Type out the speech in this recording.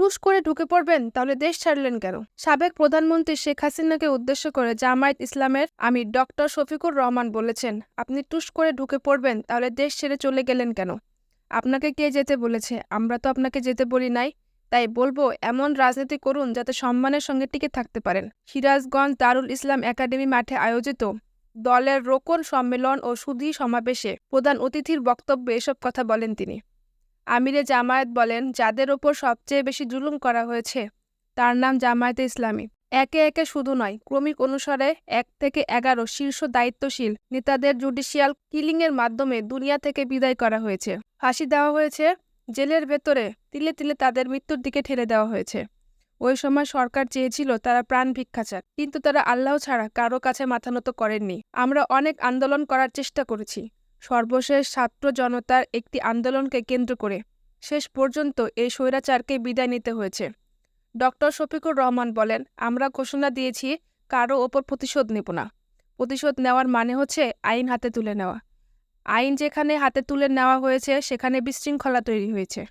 টুস করে ঢুকে পড়বেন, তাহলে দেশ ছাড়লেন কেন? সাবেক প্রধানমন্ত্রী শেখ হাসিনাকে উদ্দেশ্য করে জামায়াত ইসলামের আমির ডক্টর শফিকুর রহমান বলেছেন, আপনি টুস করে ঢুকে পড়বেন, তাহলে দেশ ছেড়ে চলে গেলেন কেন? আপনাকে কে যেতে বলেছে? আমরা তো আপনাকে যেতে বলি নাই। তাই বলব, এমন রাজনীতি করুন যাতে সম্মানের সঙ্গে টিকে থাকতে পারেন। সিরাজগঞ্জ দারুল ইসলাম একাডেমি মাঠে আয়োজিত দলের রোকন সম্মেলন ও সুধী সমাবেশে প্রধান অতিথির বক্তব্যে এসব কথা বলেন তিনি। আমিরে জামায়াত বলেন, যাদের ওপর সবচেয়ে বেশি জুলুম করা হয়েছে, তার নাম জামায়াতে ইসলামী। একে একে শুধু নয়, ক্রমিক অনুসারে এক থেকে এগারো শীর্ষ দায়িত্বশীল নেতাদের জুডিশিয়াল কিলিংয়ের মাধ্যমে দুনিয়া থেকে বিদায় করা হয়েছে। ফাঁসি দেওয়া হয়েছে, জেলের ভেতরে তিলে তিলে তাদের মৃত্যুর দিকে ঠেলে দেওয়া হয়েছে। ওই সময় সরকার চেয়েছিল তারা প্রাণ ভিক্ষা চান কিন্তু তারা আল্লাহ ছাড়া কারও কাছে মাথা নত করেননি। আমরা অনেক আন্দোলন করার চেষ্টা করেছি। সর্বশেষ ছাত্র জনতার একটি আন্দোলনকে কেন্দ্র করে শেষ পর্যন্ত এই স্বৈরাচারকে বিদায় নিতে হয়েছে। ডক্টর শফিকুর রহমান বলেন, আমরা ঘোষণা দিয়েছি, কারও ওপর প্রতিশোধ নেব না। প্রতিশোধ নেওয়ার মানে হচ্ছে আইন হাতে তুলে নেওয়া। আইন যেখানে হাতে তুলে নেওয়া হয়েছে, সেখানে বিশৃঙ্খলা তৈরি হয়েছে।